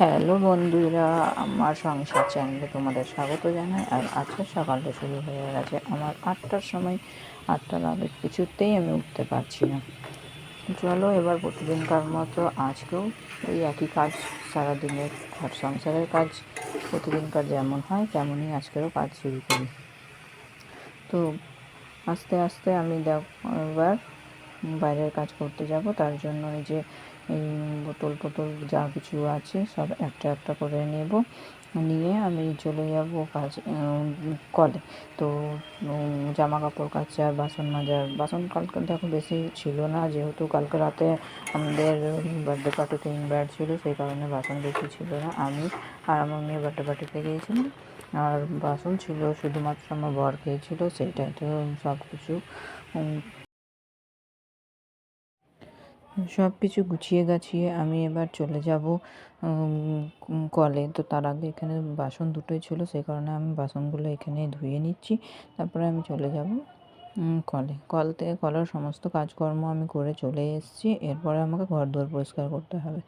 Hello বন্ধুরা, আমার সংসার চ্যানেলে তোমাদের স্বাগত জানাই। আর আজকে সকালটা শুরু হয়ে গেছে। আমার আটটার সময় আটটার আগে কিছুতেই আমি উঠতে পারছি না। চলো এবার প্রতিদিনকার মতো আজকেও ওই একই কাজ, সারাদিনের ঘর সংসারের কাজ, প্রতিদিনকার যেমন হয় তেমনই আজকেরও কাজ শুরু করি। তো আস্তে আস্তে আমি দেখ, এবার বাইরের কাজ করতে যাব। তার জন্য এই যে এই বোতল টোতল যা কিছু আছে সব একটা একটা করে নেব। নিয়ে আমি চলে যাব কাজ কলে। তো জামা কাপড় কাচা, বাসন মাজার বাসন কালকে দেখো বেশি ছিল না, যেহেতু কালকে রাতে আমাদের বার্থডে পার্টিতে ইনভাইট ছিল, সেই কারণে বাসন বেশি ছিল না। আমি আর আমার মেয়ে বার্থডে পার্টিতে গিয়েছিলাম আর বাসন ছিল, শুধুমাত্র আমার বর খেয়েছিল সেইটাই তো সব কিছু সব কিছু গুছিয়ে গাছিয়ে আমি এবার চলে যাব কলে। তো তার আগে এখানে বাসন দুটোই ছিল, সেই কারণে আমি বাসনগুলো এখানে ধুয়ে নিচ্ছি। তারপরে আমি চলে যাব কলে কল। থেকে কলের সমস্ত কাজকর্ম আমি করে চলে এসেছি। এরপরে আমাকে ঘর দুয়ার পরিষ্কার করতে হবে।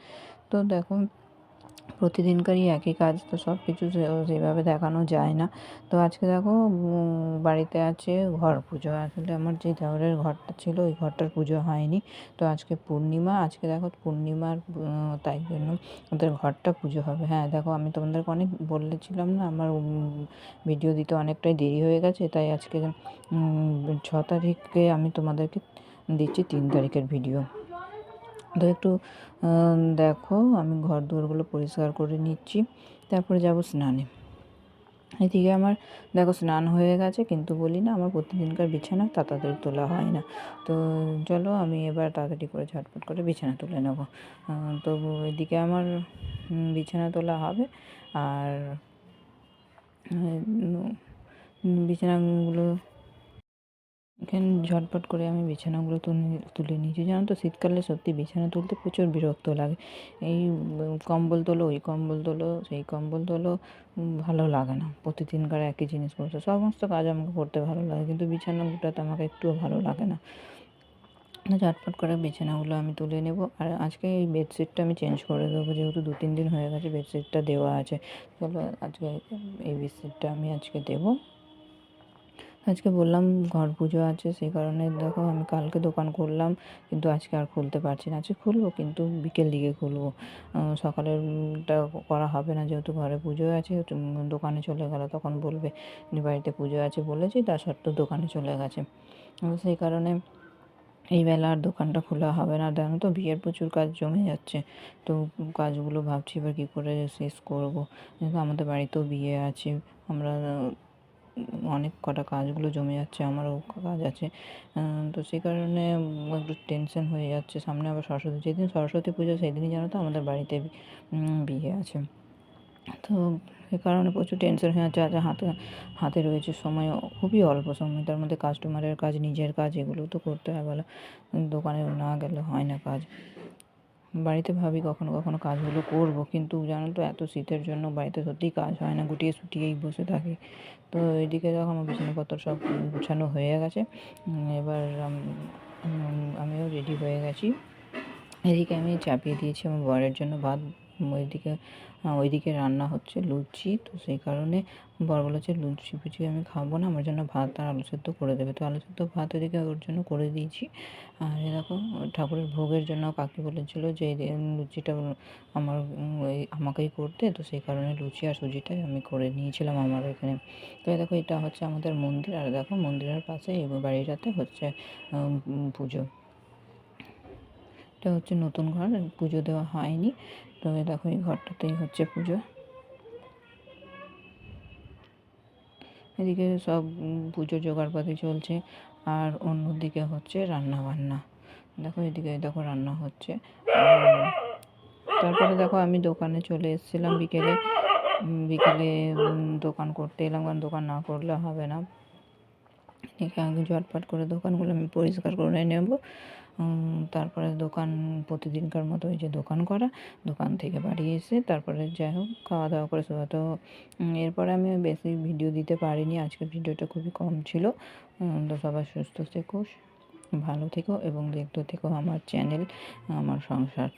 তো দেখো প্রতিদিনকারই একই কাজ, তো সব কিছু সেভাবে দেখানো যায় না। তো আজকে দেখো বাড়িতে আছে ঘর পুজো। আসলে আমার যে দেওরের ঘরটা ছিল, ওই ঘরটার পুজো হয়নি। তো আজকে পূর্ণিমা, আজকে দেখো পূর্ণিমার তাই জন্য ওদের ঘরটা পুজো হবে। হ্যাঁ দেখো আমি তোমাদেরকে অনেক বলেছিলাম না, আমার ভিডিও দিতে অনেকটাই দেরি হয়ে গেছে, তাই আজকে ছ তারিখে আমি তোমাদেরকে দিচ্ছি তিন তারিখের ভিডিও। তো একটু দেখো, আমি ঘর দুয়ারগুলো পরিষ্কার করে নিচ্ছি। তারপরে যাব স্নানে। এদিকে আমার, দেখো, স্নান হয়ে গেছে, কিন্তু বলি না, আমার প্রতিদিনকার বিছানা তাড়াতাড়ি তোলা হয় না। তো চলো, আমি এবার তাড়াতাড়ি করে ঝটপট করে বিছানা তুলে নেব। তো এদিকে আমার বিছানা তোলা হবে। আর বিছানাগুলো এখানে ঝটপট করে আমি বিছানাগুলো তুলে তুলে নিয়েছি জানো তো? শীতকালে সত্যি বিছানা তুলতে প্রচুর বিরক্ত লাগে। এই কম্বল তোলো, ওই কম্বল তোলো, সেই কম্বল তোলো ভালো লাগে না। প্রতিদিনকার একই জিনিসপত্র, সমস্ত কাজ আমাকে করতে ভালো লাগে, কিন্তু বিছানা গুটাতে আমাকে একটুও ভালো লাগে না। ঝটপট করে বিছানাগুলো আমি তুলে নেব। আর আজকে এই বেডশিটটা আমি চেঞ্জ করে দেবো, যেহেতু দু তিন দিন হয়ে গেছে, বেডশিটটা দেওয়া আছে। চলো আজকে এই বেডশিটটা আমি আজকে দেবো। আজকে বললাম ঘর পুজো আছে, সেই কারণে দেখো আমি কালকে দোকান করলাম কিন্তু আজকে আর খুলতে পারছি না। আজকে খুলবো, কিন্তু বিকেল দিকে খুলবো। সকালেরটা করা হবে না, যেহেতু ঘরে পুজো আছে দোকানে চলে গেল, তখন বলবে বাড়িতে পুজো আছে বলেছি, তা সত্ত্বেও দোকানে চলে গেছে। সেই কারণে এই বেলা আর দোকানটা খোলা হবে না। জানো তো, বিয়ের প্রচুর কাজ জমে যাচ্ছে, তো কাজগুলো ভাবছি এবার কী করে শেষ করব। যেহেতু আমাদের বাড়িতেও বিয়ে আছে, আমরা অনেক কটা কাজগুলো জমে যাচ্ছে, আমারও কাজ আছে। তো সেই কারণে একটু টেনশন হয়ে যাচ্ছে। সামনে আবার সরস্বতী, যেদিন সরস্বতী পুজো সেদিনই জানো তো আমাদের বাড়িতে বিয়ে আছে। তো সে কারণে প্রচুর টেনশন হয়ে যাচ্ছে। আজ হাতে হাতে রয়েছে সময়, খুবই অল্প সময়। তার মধ্যে কাস্টমারের কাজ, নিজের কাজ, এগুলো তো করতে হয় বলো। দোকানে না গেলে হয় না কাজ। বাড়িতে ভাবি কখনো কখনো কাজগুলো করব, কিন্তু জানো তো এত শীতের জন্য বাড়িতে সত্যিই কাজ হয় না, গুটিয়ে সুটিয়েই বসে থাকি। তো এদিকে যখন আমার বিছানাপত্র সব গুছানো হয়ে গেছে। এবার আমিও রেডি হয়ে গেছি। এদিকে আমি চাপিয়ে দিয়েছি আমার বরের জন্য ভাত। ওইদিকে ওইদিকে রান্না হচ্ছে লুচি। তো সেই কারণে বর বলেছে, লুচি ফুচি আমি খাব না, আমার জন্য ভাত আর আলু সেদ্ধ করে দেবে। তো আলু সেদ্ধ ভাত ওইদিকে ওর জন্য করে দিয়েছি। আর এরকম ঠাকুরের ভোগের জন্য কাকি বলেছিল যে লুচিটা আমার আমাকেই করতে। তো সেই কারণে লুচি আর সুজিটাই আমি করে নিয়েছিলাম আমার এখানে। তো দেখো, এটা হচ্ছে আমাদের মন্দির। আর দেখো, মন্দিরের পাশে এই বাড়িটাতে হচ্ছে পুজো। এটা হচ্ছে নতুন ঘর, পুজো দেওয়া হয়নি। তো দেখো এই ঘরটাতেই হচ্ছে পুজো। এদিকে সব পুজোর জোগাড়পাতি চলছে, আর অন্যদিকে হচ্ছে রান্না বান্না দেখো এদিকে দেখো রান্না হচ্ছে। তারপরে দেখো আমি দোকানে চলে এসেছিলাম বিকেলে। বিকেলে দোকান করতে এলাম, কারণ দোকান না করলে হবে না। এদিকে আগে ঝটপট করে দোকানগুলো আমি পরিষ্কার করে নেব। তারপরে দোকান প্রতিদিনকার মতো ওই যে দোকান করা, দোকান থেকে বাড়ি এসে তারপরে যাই হোক, খাওয়া দাওয়া করে শোয়া। তো এরপরে আমি বেশি ভিডিও দিতে পারিনি, আজকের ভিডিওটা খুবই কম ছিল। তো সবাই সুস্থ থেকো, ভালো থেকো এবং দেখতে থেকো আমার চ্যানেল, আমার সংসার।